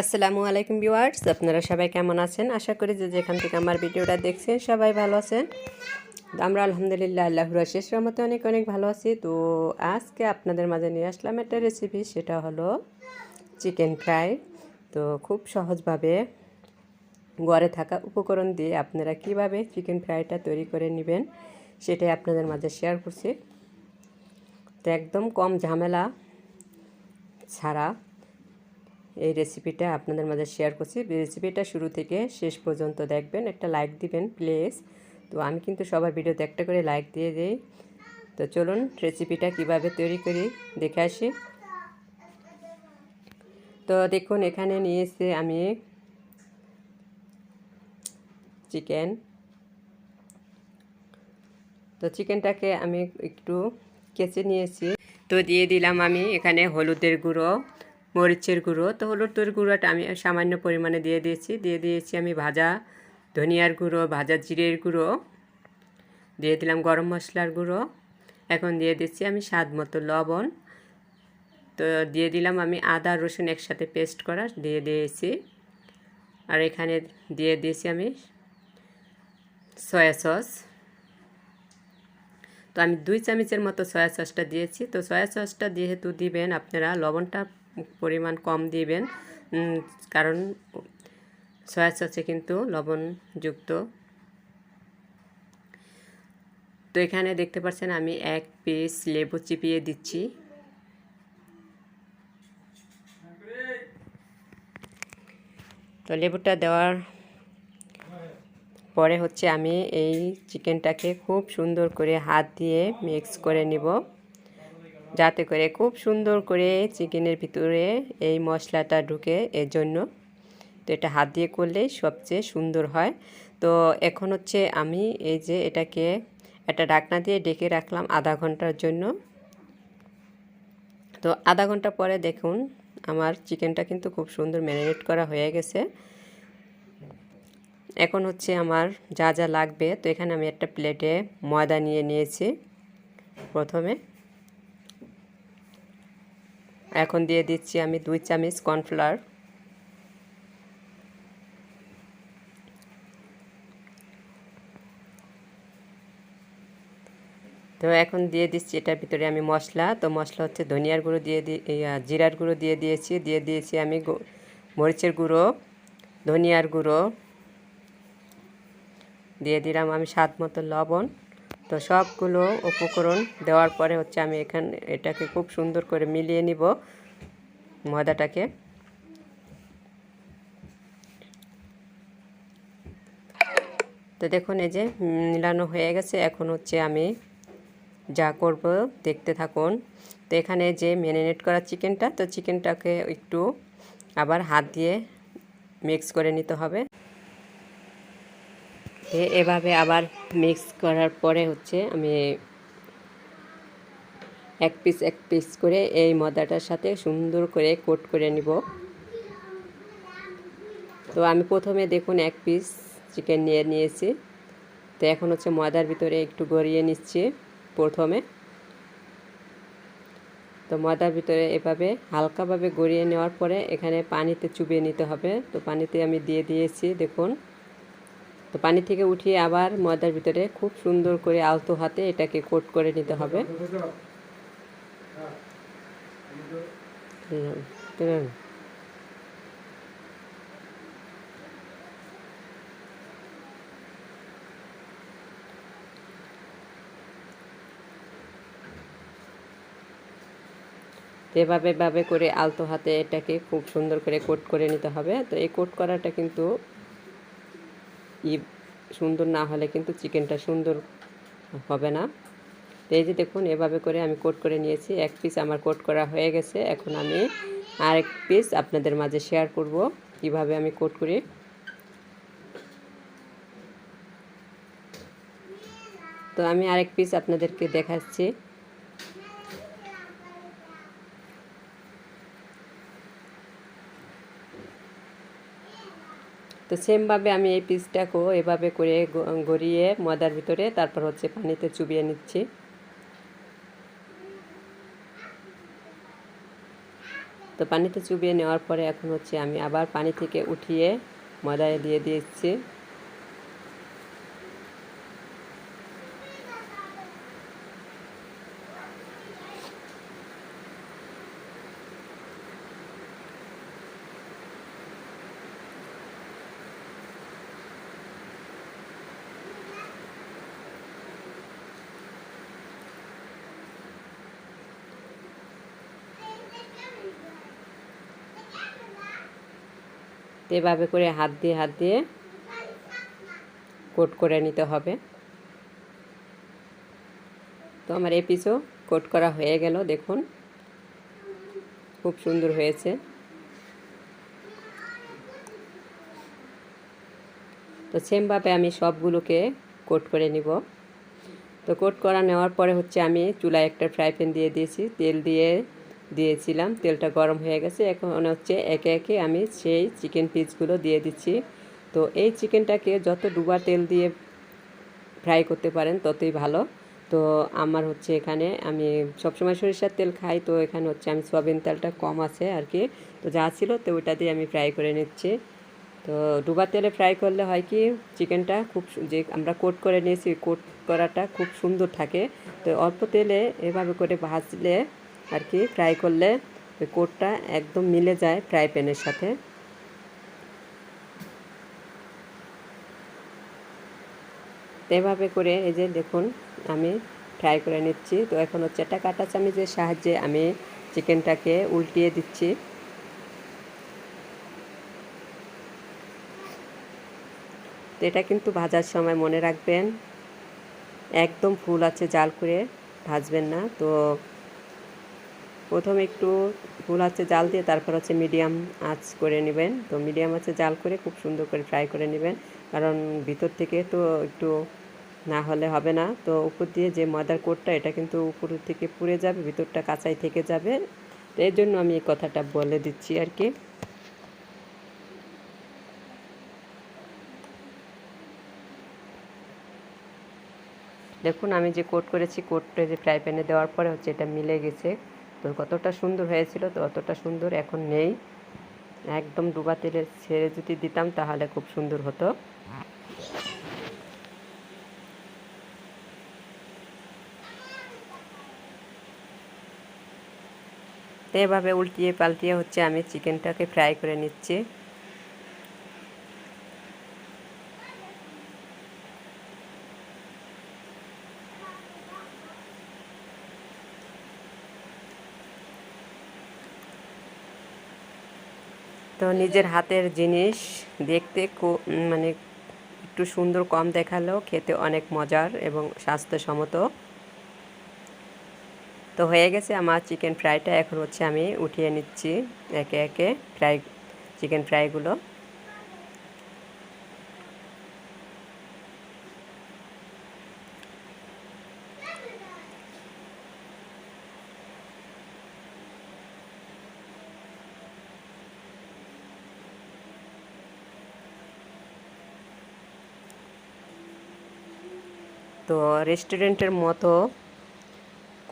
আসসালামু আলাইকুম ভিউয়ার্স, আপনারা সবাই কেমন আছেন? আশা করি যে যেখান থেকে আমার ভিডিওটা দেখছেন সবাই ভালো আছেন। আমরা আলহামদুলিল্লাহ আল্লাহর শেষ রহমতে অনেক অনেক ভালো আছি। তো আজকে আপনাদের মাঝে নিয়ে আসলাম একটা রেসিপি সেটা হলো চিকেন ফ্রাই তো খুব সহজভাবে ঘরে থাকা উপকরণ দিয়ে আপনারা কীভাবে চিকেন ফ্রাইটা তৈরি করে নেবেন, সেটাই আপনাদের মাঝে শেয়ার করছি। তো একদম কম ঝামেলা ছাড়া এই রেসিপিটা আপনাদের মাঝে শেয়ার করছি। রেসিপিটা শুরু থেকে শেষ পর্যন্ত দেখবেন, একটা লাইক দিবেন প্লিজ তো আমি কিন্তু সবার ভিডিওতে একটা করে লাইক দিয়ে দিই। তো চলুন রেসিপিটা কীভাবে তৈরি করি, দেখে আসি। তো দেখুন, এখানে নিয়েছে আমি চিকেন তো চিকেনটাকে আমি একটু কেচে নিয়েছি। তো দিয়ে দিলাম আমি এখানে হলুদের গুঁড়ো। মরিচের গুঁড়ো। তো হলুদের গুঁড়োটা আমি সামান্য পরিমাণে দিয়ে দিয়েছি। দিয়ে দিয়েছি আমি ভাজা ধনিয়ার গুঁড়ো, ভাজা জিরের গুঁড়ো। দিয়ে দিলাম গরম মশলার গুঁড়ো। এখন দিয়ে দিচ্ছি আমি স্বাদ মতো লবণ। তো দিয়ে দিলাম আমি আদা, রসুন একসাথে পেস্ট করা দিয়ে দিয়েছি। আর এখানে দিয়ে দিয়েছি আমি সয়া সস। তো আমি দুই চামচের মতো সয়া সসটা দিয়েছি। তো সয়া সসটা যেহেতু দিবেন আপনারা লবণটা পরিমাণ কম দিবেন। কারণ সয়া সসে কিন্তু লবণযুক্ত। তো এখানে দেখতে পাচ্ছেন আমি এক পিস লেবু চিপিয়ে দিচ্ছি। তো লেবুটা দেওয়ার পরে হচ্ছে আমি এই চিকেনটাকে খুব সুন্দর করে হাত দিয়ে মিক্স করে নিব। যাতে করে খুব সুন্দর করে চিকেনের ভিতরে এই মশলাটা ঢুকে এর জন্য তো এটা হাত দিয়ে করলে সবচেয়ে সুন্দর হয়। তো এখন হচ্ছে আমি এই যে এটাকে একটা ডাকনা দিয়ে ডেকে রাখলাম আধা ঘণ্টার জন্য। তো আধা ঘণ্টা পরে দেখুন আমার চিকেনটা কিন্তু খুব সুন্দর ম্যারিনেট করা হয়ে গেছে। এখন হচ্ছে আমার যা যা লাগবে, তো এখানে আমি একটা প্লেটে ময়দা নিয়ে নিয়েছি প্রথমে। এখন দিয়ে দিচ্ছি আমি দুই চামচ কর্নফ্লাওয়ার। তো এখন দিয়ে দিচ্ছি এটার ভিতরে আমি মশলা। তো মশলা হচ্ছে ধনিয়ার গুঁড়ো দিয়ে জিরার গুঁড়ো দিয়ে দিয়েছি। দিয়ে দিয়েছি আমি মরিচের গুঁড়ো, ধনিয়ার গুঁড়ো। দিয়ে দিলাম আমি স্বাদ মতো লবণ। তো সবগুলো উপকরণ দেওয়ার পরে হচ্ছে আমি এখানে, এটাকে খুব সুন্দর করে মিলিয়ে নিব ময়দাটাকে। তো দেখুন, এই যে মিলানো হয়ে গেছে। এখন হচ্ছে আমি যা করব, দেখতে থাকুন। তো এখানে যে ম্যারিনেট করা চিকেনটা, তো চিকেনটাকে একটু আবার হাত দিয়ে মিক্স করে নিতে হবে। এভাবে আবার মিক্স করার পরে হচ্ছে আমি এক পিস এক পিস করে এই ময়দাটার সাথে সুন্দর করে কোট করে নিব। তো আমি প্রথমে দেখুন এক পিস চিকেন নিয়ে নিয়েছি। তো এখন হচ্ছে ময়দার ভিতরে একটু গড়িয়ে নিচ্ছি প্রথমে। তো ময়দার ভিতরে এভাবে হালকাভাবে গড়িয়ে নেওয়ার পরে এখানে পানিতে চুবিয়ে নিতে হবে। তো পানিতে আমি দিয়ে দিয়েছি, দেখুন। তো পানি থেকে উঠিয়ে আবার ময়দার ভিতরে খুব সুন্দর করে আলতো হাতে এটাকে কোট করে নিতে হবে। এভাবে এভাবে করে আলতো হাতে এটাকে খুব সুন্দর করে কোট করে নিতে হবে। তো এই কোট করাটা কিন্তু ই সুন্দর না হলে কিন্তু চিকেনটা সুন্দর হবে না। তো এই যে দেখুন, এভাবে করে আমি কোট করে নিয়েছি। এক পিস আমার কোট করা হয়ে গেছে। এখন আমি আরেক পিস আপনাদের মাঝে শেয়ার করব কীভাবে আমি কোট করি। তো আমি আরেক পিস আপনাদেরকে দেখাচ্ছি। তো সেমভাবে আমি এই পিসটাকেও এভাবে করে গড়িয়ে ময়দার ভিতরে তারপর হচ্ছে পানিতে চুবিয়ে নিচ্ছি। তো পানিতে চুবিয়ে নেওয়ার পরে এখন হচ্ছে আমি আবার পানি থেকে উঠিয়ে ময়দায় দিয়ে দিয়েছি তো এভাবে করে হাত দিয়ে হাত দিয়ে কোট করে নিতে হবে। তো আমার পিসও কোট করা হয়ে গেল, দেখুন। খুব সুন্দর হয়েছে। তো সেমভাবে আমি সবগুলোকে কোট করে নিব। তো কোট করা নেওয়ার পরে হচ্ছে আমি চুলায় একটা ফ্রাই প্যান দিয়ে দিয়েছি। তেল দিয়ে দিয়েছিলাম। তেলটা গরম হয়ে গেছে। এখন হচ্ছে একে একে আমি সেই চিকেন পিসগুলো দিয়ে দিচ্ছি। তো এই চিকেনটাকে যত ডুবা তেল দিয়ে ফ্রাই করতে পারেন, ততই ভালো। তো আমার হচ্ছে এখানে আমি সবসময় সরিষার তেল খাই। তো এখানে হচ্ছে আমি সোয়াবিন তেলটা কম আছে আর কি তো যা ছিল তো ওইটা দিয়ে আমি ফ্রাই করে নিচ্ছি। তো ডুবা তেলে ফ্রাই করলে হয় কি চিকেনটা খুব যে আমরা কোট করে নিয়েছি কোট করাটা খুব সুন্দর থাকে। তো অল্প তেলে এভাবে করে ভাজলে আর কি ফ্রাই করলে ওই কোটটা একদম মিলে যায় ফ্রাই প্যানের সাথে। এভাবে করে এই যে দেখুন, আমি ফ্রাই করে নিচ্ছি। তো এখন হচ্ছে একটা কাটা চামিচের সাহায্যে আমি চিকেনটাকে উল্টিয়ে দিচ্ছি। তো এটা কিন্তু ভাজার সময় মনে রাখবেন। একদম ফুল আছে, জাল করে ভাজবেন না। তো প্রথমে একটু ফুল আছে জাল দিয়ে তারপর হচ্ছে মিডিয়াম আঁচ করে নেবেন। তো মিডিয়াম আছে জাল করে খুব সুন্দর করে ফ্রাই করে নেবেন। কারণ ভিতর থেকে তো একটু না হলে হবে না। তো উপর দিয়ে যে ময়দার কোটটা, এটা কিন্তু উপর থেকে পুড়ে যাবে, ভিতরটা কাঁচাই থেকে যাবে। তো এর জন্য আমি এই কথাটা বলে দিচ্ছি আর কি। দেখুন, আমি যে কোট করেছি, কোটটা যে ফ্রাই প্যানে দেওয়ার পরে হচ্ছে এটা মিলে গেছে। তো কতটা সুন্দর হয়েছিল তো অতটা সুন্দর এখন নেই। একদম ডুবা তেলে ছেড়ে যদি দিতাম তাহলে খুব সুন্দর হতো। এভাবে উল্টিয়ে পাল্টিয়ে হচ্ছে আমি চিকেনটাকে ফ্রাই করে নিচ্ছি। তো নিজের হাতের জিনিস দেখতে মানে একটু সুন্দর কম দেখালেও খেতে অনেক মজার এবং স্বাস্থ্যসম্মত। তো হয়ে গেছে আমার চিকেন ফ্রাইটা, এখন হচ্ছে আমি উঠিয়ে নিচ্ছি একে একে ফ্রাই, চিকেন ফ্রাইগুলো। তো রেস্টুরেন্টের মতো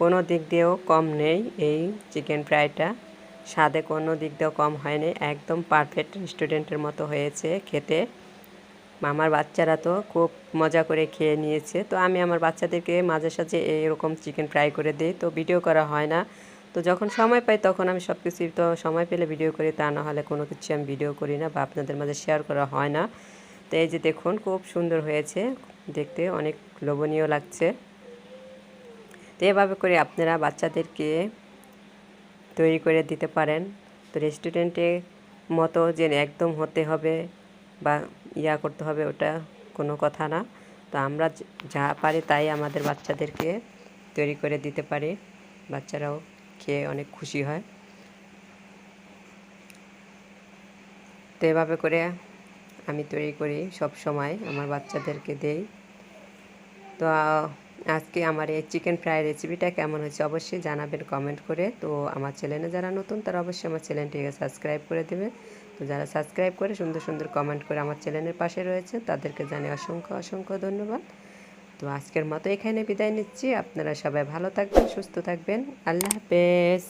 কোনো দিক দিয়েও কম নেই এই চিকেন ফ্রাইটা স্বাদে কোনো দিক দিয়েও কম হয়নি একদম পারফেক্ট রেস্টুরেন্টের মতো হয়েছে খেতে। আমার বাচ্চারা তো খুব মজা করে খেয়ে নিয়েছে, তো আমি আমার বাচ্চাদেরকে মাঝে সাঝে এরকম চিকেন ফ্রাই করে দিই, তো ভিডিও করা হয় না। তো যখন সময় পাই তখন আমি সব কিছুই তো সময় পেলে ভিডিও করি, তা না হলে কোনো কিছু আমি ভিডিও করি না বা আপনাদের মাঝে শেয়ার করা হয় না। তো এই যে দেখুন, খুব সুন্দর হয়েছে। দেখতে অনেক লোভনীয় লাগছে। তো এভাবে করে আপনারা বাচ্চাদেরকে তৈরি করে দিতে পারেন। তো রেস্টুরেন্টে মতো যে একদম হতে হবে বা ইয়া করতে হবে, ওটা কোনো কথা না। তো আমরা যা পারি তাই আমাদের বাচ্চাদেরকে তৈরি করে দিতে পারি। বাচ্চারাও খেয়ে অনেক খুশি হয়। তো এভাবে করে আমি তৈরি করি সব সময়, আমার বাচ্চাদেরকে দেই। তো, আজকে আমার এই চিকেন ফ্রাই রেসিপিটা কেমন হয়েছে অবশ্যই জানাবেন কমেন্ট করে। তো, আমার চ্যানেলে যারা নতুন, তারা অবশ্যই আমার চ্যানেলটিকে সাবস্ক্রাইব করে দেবে। তো, যারা সাবস্ক্রাইব করে সুন্দর সুন্দর কমেন্ট করে আমার চ্যানেলের পাশে রয়েছে, তাদেরকে জানে অসংখ্য অসংখ্য ধন্যবাদ। তো, আজকের মতো এখানে বিদায় নিচ্ছি। আপনারা সবাই ভালো থাকবেন, সুস্থ থাকবেন। আল্লাহ হাফেজ।